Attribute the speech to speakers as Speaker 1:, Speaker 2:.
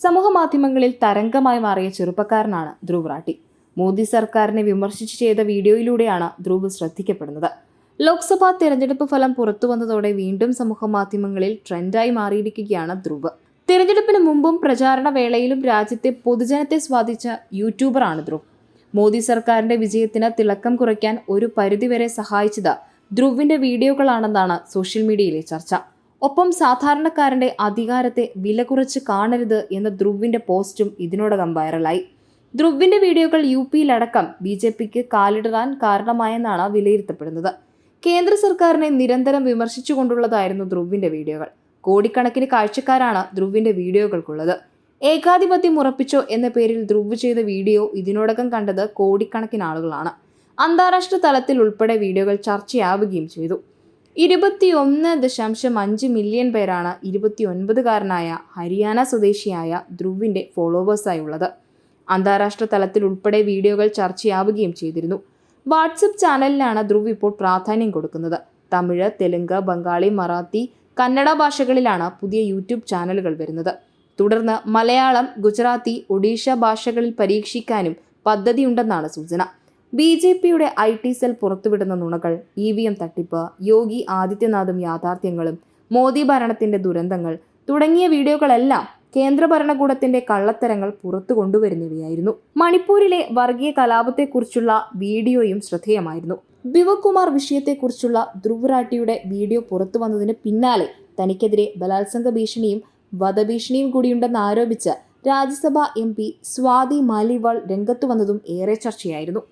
Speaker 1: സമൂഹ മാധ്യമങ്ങളിൽ തരംഗമായി മാറിയ ചെറുപ്പക്കാരനാണ് ധ്രുവ് റാട്ടി മോദി സർക്കാരിനെ വിമർശിച്ച് ചെയ്ത വീഡിയോയിലൂടെയാണ് ധ്രുവ് ശ്രദ്ധിക്കപ്പെടുന്നത്. ലോക്സഭാ തെരഞ്ഞെടുപ്പ് ഫലം പുറത്തു വന്നതോടെ വീണ്ടും സമൂഹ മാധ്യമങ്ങളിൽ ട്രെൻഡായി മാറിയിരിക്കുകയാണ് ധ്രുവ്. തിരഞ്ഞെടുപ്പിന് മുമ്പും പ്രചാരണ വേളയിലും രാജ്യത്തെ പൊതുജനത്തെ സ്വാധീനിച്ച യൂട്യൂബറാണ് ധ്രുവ്. മോദി സർക്കാരിന്റെ വിജയത്തിന് തിളക്കം കുറയ്ക്കാൻ ഒരു പരിധിവരെ സഹായിച്ചത് ധ്രുവിന്റെ വീഡിയോകളാണെന്നാണ് സോഷ്യൽ മീഡിയയിലെ ചർച്ച. ഒപ്പം സാധാരണക്കാരന്റെ അധികാരത്തെ വില കുറച്ച് കാണരുത് എന്ന ധ്രുവിന്റെ പോസ്റ്റും ഇതിനോടകം വൈറലായി. ധ്രുവിന്റെ വീഡിയോകൾ യു പിയിലടക്കം ബി ജെ പിക്ക് കാലിടറാൻ കാരണമായെന്നാണ് വിലയിരുത്തപ്പെടുന്നത്. കേന്ദ്ര സർക്കാരിനെ നിരന്തരം വിമർശിച്ചുകൊണ്ടുള്ളതായിരുന്നു ധ്രുവിന്റെ വീഡിയോകൾ. കോടിക്കണക്കിന് കാഴ്ചക്കാരാണ് ധ്രുവിന്റെ വീഡിയോകൾക്കുള്ളത്. ഏകാധിപത്യം ഉറപ്പിച്ചോ എന്ന പേരിൽ ധ്രുവ് ചെയ്ത വീഡിയോ ഇതിനോടകം കണ്ടത് കോടിക്കണക്കിന് ആളുകളാണ്. അന്താരാഷ്ട്ര തലത്തിൽ ഉൾപ്പെടെ വീഡിയോകൾ ചർച്ചയാവുകയും ചെയ്തു. ഇരുപത്തിയൊന്ന് ദശാംശം അഞ്ച് മില്യൺ പേരാണ് ഇരുപത്തിയൊൻപതുകാരനായ ഹരിയാന സ്വദേശിയായ ധ്രുവിന്റെ ഫോളോവേഴ്സായുള്ളത്. അന്താരാഷ്ട്ര തലത്തിൽ ഉൾപ്പെടെ വീഡിയോകൾ ചർച്ചയാവുകയും ചെയ്തിരുന്നു. വാട്സപ്പ് ചാനലിലാണ് ധ്രുവ് ഇപ്പോൾ പ്രാധാന്യം കൊടുക്കുന്നത്. തമിഴ് തെലുങ്ക് ബംഗാളി മറാത്തി കന്നഡ ഭാഷകളിലാണ് പുതിയ യൂട്യൂബ് ചാനലുകൾ വരുന്നത്. തുടർന്ന് മലയാളം ഗുജറാത്തി ഒഡീഷ ഭാഷകളിൽ പരീക്ഷിക്കാനും പദ്ധതിയുണ്ടെന്നാണ് സൂചന. ബി ജെ പിയുടെ ഐ ടി സെൽ പുറത്തുവിടുന്ന നുണകൾ ഇ വി എം തട്ടിപ്പ് യോഗി ആദിത്യനാഥും യാഥാർത്ഥ്യങ്ങളും മോദി ഭരണത്തിന്റെ ദുരന്തങ്ങൾ തുടങ്ങിയ വീഡിയോകളെല്ലാം കേന്ദ്ര ഭരണകൂടത്തിന്റെ കള്ളത്തരങ്ങൾ പുറത്തു കൊണ്ടുവരുന്നവയായിരുന്നു. മണിപ്പൂരിലെ വർഗീയ കലാപത്തെക്കുറിച്ചുള്ള വീഡിയോയും ശ്രദ്ധേയമായിരുന്നു. ബിവകുമാർ വിഷയത്തെക്കുറിച്ചുള്ള ധ്രുവറാട്ടിയുടെ വീഡിയോ പുറത്തു വന്നതിന് പിന്നാലെ തനിക്കെതിരെ ബലാത്സംഗ ഭീഷണിയും വധഭീഷണിയും കൂടിയുണ്ടെന്ന് ആരോപിച്ച് രാജ്യസഭാ എം പി സ്വാതി മാലിവാൾ രംഗത്തു വന്നതും ഏറെ ചർച്ചയായിരുന്നു.